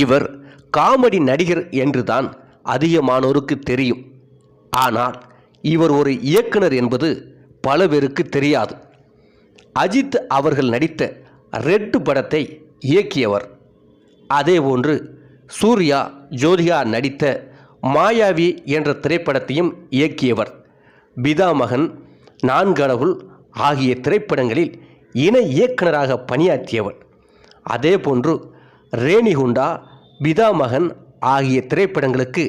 இவர் காமெடி நடிகர் என்றுதான் அதிகமானோருக்கு தெரியும். ஆனால் இவர் ஒரு இயக்குனர் என்பது பல பேருக்கு தெரியாது. அஜித் அவர்கள் நடித்த ரெட்டு படத்தை இயக்கியவர். அதேபோன்று சூர்யா ஜோதிகா நடித்த மாயாவி என்ற திரைப்படத்தையும் இயக்கியவர். பிதாமகன் நான்கடவுள் ஆகிய திரைப்படங்களில் இணை இயக்குனராக பணியாற்றியவர். அதேபோன்று ரேணிகுண்டா பிதாமகன் ஆகிய திரைப்படங்களுக்கு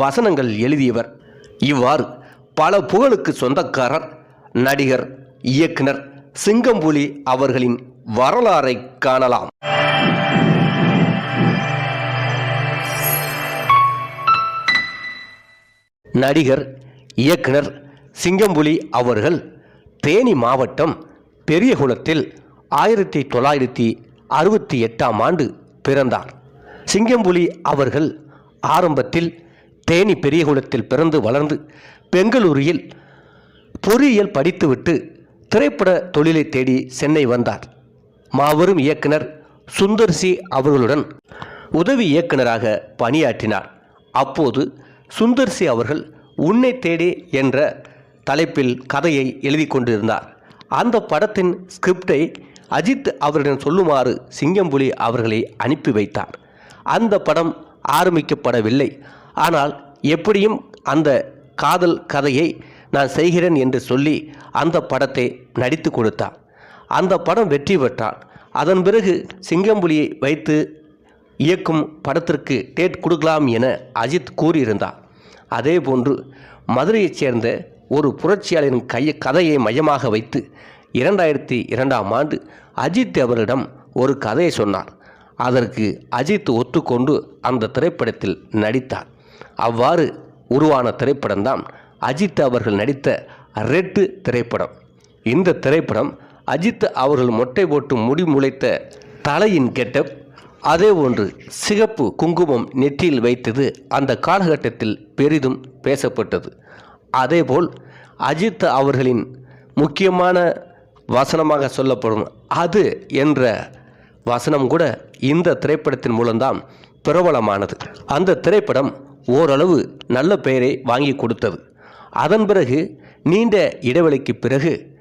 வசனங்கள் எழுதியவர். இவ்வாறு பல புகழுக்கு சொந்தக்காரர் நடிகர் இயக்குனர் சிங்கம்புலி அவர்களின் வரலாறை காணலாம். நடிகர் இயக்குனர் சிங்கம்புலி அவர்கள் தேனி மாவட்டம் பெரியகுளத்தில் ஆயிரத்தி தொள்ளாயிரத்தி அறுபத்தி எட்டாம் ஆண்டு பிறந்தார். சிங்கம்புலி அவர்கள் ஆரம்பத்தில் தேனி பெரியகுளத்தில் பிறந்து வளர்ந்து பெங்களூரில் பொறியியல் படித்துவிட்டு திரைப்பட தொழிலை தேடி சென்னை வந்தார். மாபெரும் இயக்குனர் சுந்தர் சி. அவர்களுடன் உதவி இயக்குனராக பணியாற்றினார். அப்போது சுந்தர் சி. அவர்கள் உன்னை தேடி என்ற தலைப்பில் கதையை எழுதி கொண்டிருந்தார். அந்த படத்தின் ஸ்கிரிப்டை அஜித் அவரிடம் சொல்லுமாறு சிங்கம்புலி அவர்களை அனுப்பி வைத்தார். அந்த படம் ஆரம்பிக்கப்படவில்லை. ஆனால் எப்படியும் அந்த காதல் கதையை நான் செய்கிறேன் என்று சொல்லி அந்த படத்தை நடித்து கொடுத்தார். அந்த படம் வெற்றி பெற்றார். அதன் பிறகு சிங்கம்புலியை வைத்து இயக்கும் படத்திற்கு டேட் கொடுக்கலாம் என அஜித் கூறியிருந்தார். அதேபோன்று மதுரையைச் சேர்ந்த ஒரு புரட்சியாளரின் கைய கதையை மையமாக வைத்து இரண்டாயிரத்தி இரண்டாம் ஆண்டு அஜித் அவரிடம் ஒரு கதையை சொன்னார். அதற்கு அஜித் ஒத்துக்கொண்டு அந்த திரைப்படத்தில் நடித்தார். அவ்வாறு உருவான திரைப்படம்தான் அஜித் அவர்கள் நடித்த ரெட்டு திரைப்படம். இந்த திரைப்படம் அஜித் அவர்கள் மொட்டை போட்டு முடி முளைத்த தலையின் கெட்டப் அதே ஒன்று சிகப்பு குங்குமம் நெற்றியில் வைத்தது அந்த காலகட்டத்தில் பெரிதும் பேசப்பட்டது. அதேபோல் அஜித் அவர்களின் முக்கியமான வசனமாக சொல்லப்படும் அது என்ற வசனம் கூட இந்த திரைப்படத்தின் மூலம்தான் பிரபலமானது. அந்த திரைப்படம் ஓரளவு நல்ல பெயரை வாங்கி கொடுத்தது. அதன் பிறகு நீண்ட இடைவெளிக்கு பிறகு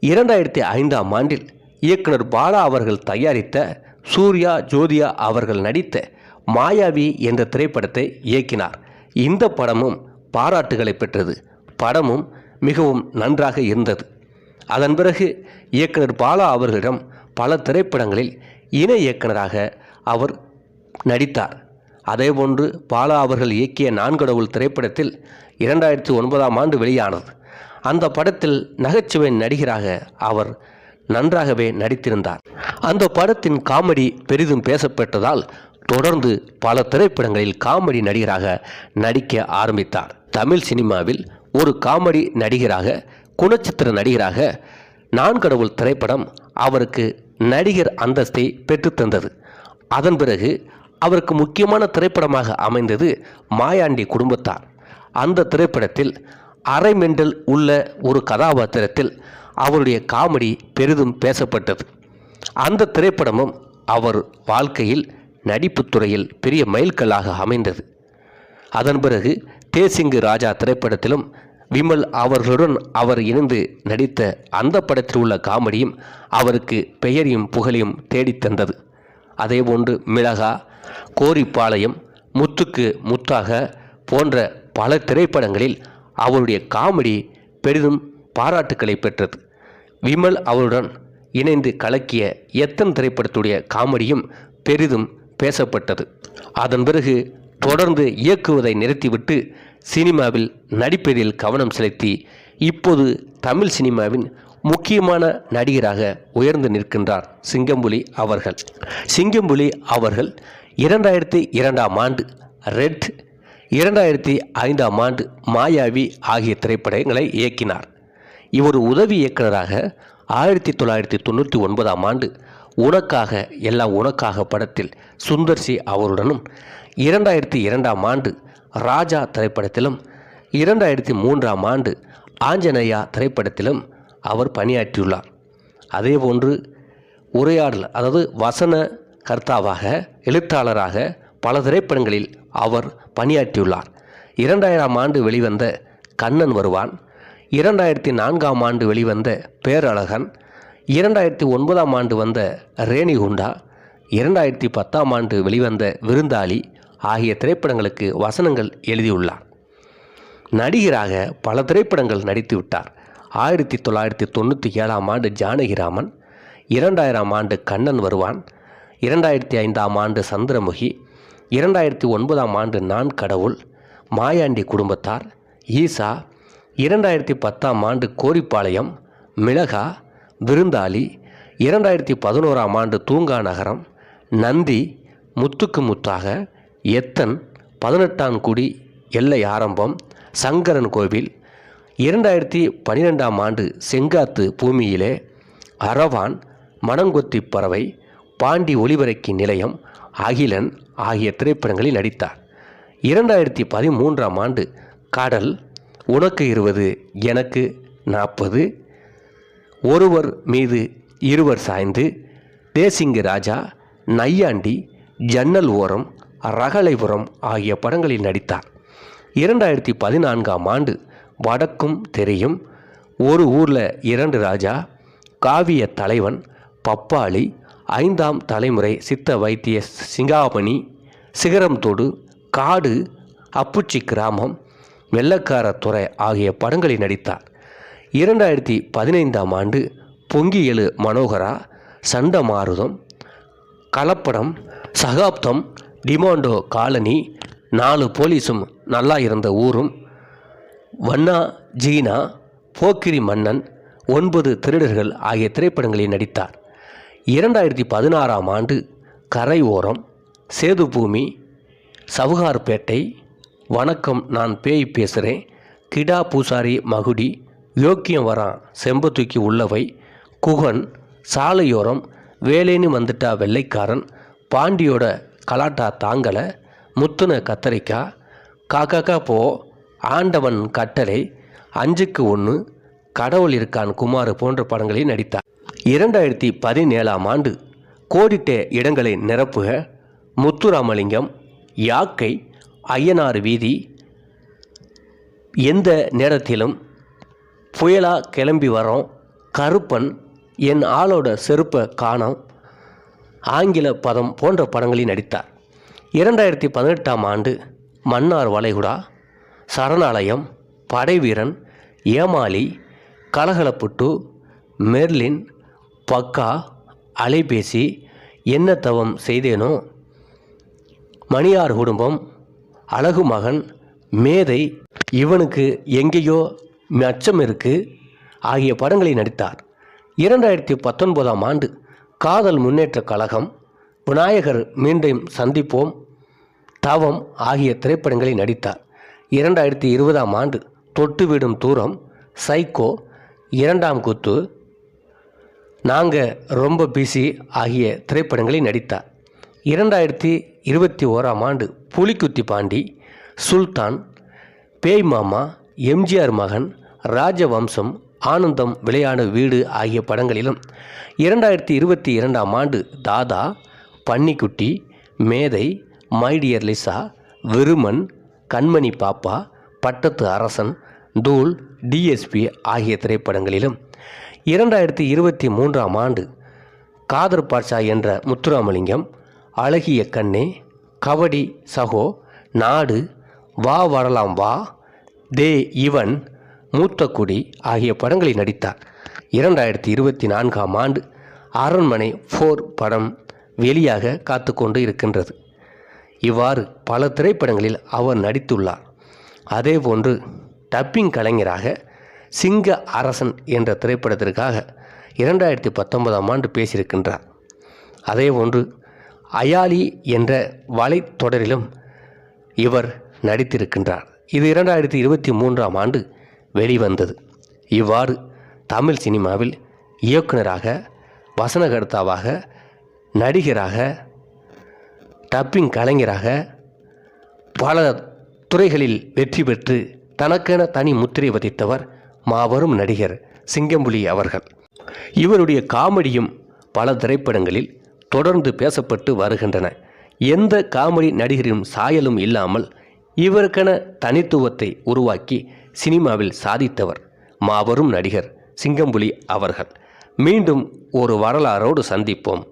இரண்டாயிரத்தி ஐந்தாம் ஆண்டில் இயக்குனர் பாலா அவர்கள் தயாரித்த சூர்யா ஜோதியா அவர்கள் நடித்த மாயாவி என்ற திரைப்படத்தை இயக்கினார். இந்த படமும் பாராட்டுகளை பெற்றது. படமும் மிகவும் நன்றாக இருந்தது. அதன் பிறகு இயக்குனர் பாலா அவர்களிடம் பல திரைப்படங்களில் இணை இயக்குனராக அவர் நடித்தார். அதேபோன்று பாலா அவர்கள் இயக்கிய நான்கடவுள் திரைப்படத்தில் இரண்டாயிரத்தி ஒன்பதாம் ஆண்டு வெளியானது. அந்த படத்தில் நகைச்சுவை நடிகராக அவர் நன்றாகவே நடித்திருந்தார். அந்த படத்தின் காமெடி பெரிதும் பேசப்பட்டதால் தொடர்ந்து பல திரைப்படங்களில் காமெடி நடிகராக நடிக்க ஆரம்பித்தார். தமிழ் சினிமாவில் ஒரு காமெடி நடிகராக குணச்சித்திர நடிகராக நான் கடவுள் திரைப்படம் அவருக்கு நடிகர் அந்தஸ்தை பெற்றுத்தந்தது அதன் பிறகு அவருக்கு முக்கியமான திரைப்படமாக அமைந்தது மாயாண்டி குடும்பத்தார். அந்த திரைப்படத்தில் அரைமெண்டல் உள்ள ஒரு கதாபாத்திரத்தில் அவருடைய காமெடி பெரிதும் பேசப்பட்டது. அந்த திரைப்படமும் அவர் வாழ்க்கையில் நடிப்பு துறையில் பெரிய மைல்கல்லாக அமைந்தது. அதன் பிறகு தேசிங்கு ராஜா திரைப்படத்திலும் விமல் அவர்களுடன் அவர் இணைந்து நடித்த அந்த படத்தில் உள்ள காமெடியும் அவருக்கு பெயரையும் புகழையும் தேடித் தந்தது. அதேபோன்று மிளகா கோரிப்பாளையம் முத்துக்கு முத்தாக போன்ற பல திரைப்படங்களில் அவருடைய காமெடி பெரிதும் பாராட்டுக்களை பெற்றது. விமல் அவருடன் இணைந்து கலக்கிய எத்தன் திரைப்படத்துடைய காமெடியும் பெரிதும் பேசப்பட்டது. அதன் பிறகு தொடர்ந்து இயக்குவதை நிறுத்திவிட்டு சினிமாவில் நடிப்பதில் கவனம் செலுத்தி இப்போது தமிழ் சினிமாவின் முக்கியமான நடிகராக உயர்ந்து நிற்கின்றார் சிங்கம்புலி அவர்கள். சிங்கம்புலி அவர்கள் இரண்டாயிரத்தி இரண்டாம் ஆண்டு ரெட் இரண்டாயிரத்தி ஐந்தாம் ஆண்டு மாயாவி ஆகிய திரைப்படங்களை இயக்கினார். இவர் உதவி இயக்குனராக ஆயிரத்தி தொள்ளாயிரத்தி தொண்ணூற்றி ஒன்பதாம் ஆண்டு உனக்காக எல்லாம் உனக்காக படத்தில் சுந்தர் சி அவருடனும் இரண்டாயிரத்தி இரண்டாம் ஆண்டு ராஜா திரைப்படத்திலும் இரண்டாயிரத்தி மூன்றாம் ஆண்டு ஆஞ்சநேயா திரைப்படத்திலும் அவர் பணியாற்றியுள்ளார். அதேபோன்று உரையாடல் அதாவது வசன கர்த்தாவாக எழுத்தாளராக பல திரைப்படங்களில் அவர் பணியாற்றியுள்ளார். இரண்டாயிரம் ஆண்டு வெளிவந்த கண்ணன் வருவான் இரண்டாயிரத்தி நான்காம் ஆண்டு வெளிவந்த பேரழகன் இரண்டாயிரத்தி ஒன்பதாம் ஆண்டு வந்த ரேணிகுண்டா இரண்டாயிரத்தி பத்தாம் ஆண்டு வெளிவந்த விருந்தாளி ஆகிய திரைப்படங்களுக்கு வசனங்கள் எழுதியுள்ளார். நடிகராக பல திரைப்படங்கள் நடித்து விட்டார். ஆயிரத்தி தொள்ளாயிரத்தி தொண்ணூற்றி ஏழாம் ஆண்டு ஜானகிராமன் இரண்டாயிரம் ஆண்டு கண்ணன் வருவான் இரண்டாயிரத்தி ஐந்தாம் ஆண்டு சந்திரமுகி இரண்டாயிரத்தி ஒன்பதாம் ஆண்டு நான் கடவுள் மாயாண்டி குடும்பத்தார் ஈசா இரண்டாயிரத்தி பத்தாம் ஆண்டு கோரிப்பாளையம் மிளகா விருந்தாளி இரண்டாயிரத்தி பதினோராம் ஆண்டு தூங்கா நகரம் நந்தி முத்துக்கு முத்தாக எத்தன் பதினெட்டாம் குடி எல்லை ஆரம்பம் சங்கரன் கோவில் இரண்டாயிரத்தி பனிரெண்டாம் ஆண்டு செங்காத்து பூமியிலே அரவான் மணங்கொத்தி பறவை பாண்டி ஒளிபரக்கி நிலையம் அகிலன் ஆகிய திரைப்படங்களில் நடித்தார். இரண்டாயிரத்தி பதிமூன்றாம் ஆண்டு கடல் உனக்கு இருபது எனக்கு நாற்பது ஒருவர் மீது இருவர் சாய்ந்து தேசிங்கு ராஜா நையாண்டி ஜன்னல் ஓரம் ரகலைபுரம் ஆகிய படங்களில் நடித்தார். இரண்டாயிரத்தி பதினான்காம் ஆண்டு வடக்கும் தெரியும் ஒரு ஊரில் இரண்டு ராஜா காவிய தலைவன் பப்பாளி ஐந்தாம் தலைமுறை சித்த வைத்திய சிங்காமணி சிகரம் தொடு காடு அப்புச்சி கிராமம் வெள்ளக்கார துறை ஆகிய படங்களில் நடித்தார். இரண்டாயிரத்தி பதினைந்தாம் ஆண்டு பொங்கி எழு மனோகரா சண்டமாருதம் கலப்படம் சகாப்தம் டிமாண்டோ காலனி நாலு போலீஸும் நல்லா இருந்த ஊரும் வண்ணா ஜீனா போக்கிரி மன்னன் ஒன்பது திருடர்கள் ஆகிய திரைப்படங்களில் நடித்தார். இரண்டாயிரத்தி பதினாறாம் ஆண்டு கரை ஓரம் சேதுபூமி சவுகார்பேட்டை வணக்கம் நான் பேய் பேசுகிறேன் கிடா பூசாரி மகுடி யோக்கியம் வரான் செம்பத்தூக்கி உள்ளவை குகன் சாலையோரம் வேலைன்னு வந்துட்டா வெள்ளைக்காரன் பாண்டியோட கலாட்டா தாங்கலை. முத்துன கத்தரிக்காய் காக்காக்கா போ ஆண்டவன் கட்டளை அஞ்சுக்கு ஒன்று கடவுள் இருக்கான் குமார் போன்ற படங்களில் நடித்தார். இரண்டாயிரத்தி பதினேழாம் ஆண்டு கோடிட்ட இடங்களை நிரப்புக முத்துராமலிங்கம் யாக்கை ஐயனார் வீதி எந்த நேரத்திலும் புயலாக கிளம்பி வரோம் கருப்பன் என் ஆளோட செருப்பை காணோம் ஆங்கில பதம் போன்ற படங்களில் நடித்தார். இரண்டாயிரத்தி பதினெட்டாம் ஆண்டு மன்னார் வளைகுடா சரணாலயம் படைவீரன் ஏமாலி கலகலப்புட்டு மெர்லின் பக்கா அலைபேசி என்ன தவம் செய்தேனோ மணியார் குடும்பம் அழகு மகன் மேதை இவனுக்கு எங்கேயோ அச்சம் இருக்கு ஆகிய படங்களில் நடித்தார். இரண்டாயிரத்தி பத்தொன்பதாம் ஆண்டு காதல் முன்னேற்ற கழகம் விநாயகர் மீண்டும் சந்திப்போம். தவம் ஆகிய திரைப்படங்களில் நடித்தார். இரண்டாயிரத்தி இருபதாம் ஆண்டு தொட்டுவிடும் தூரம் சைக்கோ இரண்டாம் குத்து நாங்கள் ரொம்ப பிஸி ஆகிய திரைப்படங்களில் நடித்தார். இரண்டாயிரத்தி இருபத்தி ஓராம் ஆண்டு புலிக்குத்தி பாண்டி சுல்தான் பேய் மாமா எம்ஜிஆர் மகன் ராஜவம்சம் ஆனந்தம் விளையாடு வீடு ஆகிய படங்களிலும் இரண்டாயிரத்தி இருபத்தி இரண்டாம் ஆண்டு தாதா பன்னிக்குட்டி மேதை மைடியர் லிசா விருமன் கண்மணி பாப்பா பட்டத்து அரசன் தூள் டிஎஸ்பி ஆகிய திரைப்படங்களிலும் இரண்டாயிரத்தி இருபத்தி மூன்றாம் ஆண்டு காதர் பாட்சா என்ற முத்துராமலிங்கம் அழகிய கண்ணே கபடி சகோ நாடு வா வரலாம் வா தே இவன் மூத்தக்குடி ஆகிய படங்களில் நடித்தார். இரண்டாயிரத்தி இருபத்தி நான்காம் ஆண்டு அரண்மனை ஃபோர் படம் வெளியாக காத்து கொண்டு இருக்கின்றது. இவ்வாறு பல திரைப்படங்களில் அவர் நடித்துள்ளார். அதேபோன்று டப்பிங் கலைஞராக சிங்க அரசன் என்ற திரைப்படத்திற்காக இரண்டாயிரத்தி பத்தொன்பதாம் ஆண்டு பேசியிருக்கின்றார். அதேபோன்று அயாலி என்ற வலைத்தொடரிலும் இவர் நடித்திருக்கின்றார். இது இரண்டாயிரத்தி இருபத்தி மூன்றாம் ஆண்டு வெளிவந்தது. இவ்வாறு தமிழ் சினிமாவில் இயக்குனராக வசனகர்த்தாவாக நடிகராக டப்பிங் கலைஞராக பல துறைகளில் வெற்றி பெற்று தனக்கென தனி முத்திரை பதித்தவர் மாபெரும் நடிகர் சிங்கம்புலி அவர்கள். இவருடைய காமெடியும் பல திரைப்படங்களில் தொடர்ந்து பேசப்பட்டு வருகின்றன. எந்த காமெடி நடிகரின் சாயலும் இல்லாமல் இவருக்கென தனித்துவத்தை உருவாக்கி சினிமாவில் சாதித்தவர் மாபெரும் நடிகர் சிங்கம்புலி அவர்கள். மீண்டும் ஒரு வரலாறோடு சந்திப்போம்.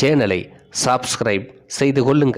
சேனலை சப்ஸ்கிரைப் செய்து கொள்ளுங்கள்.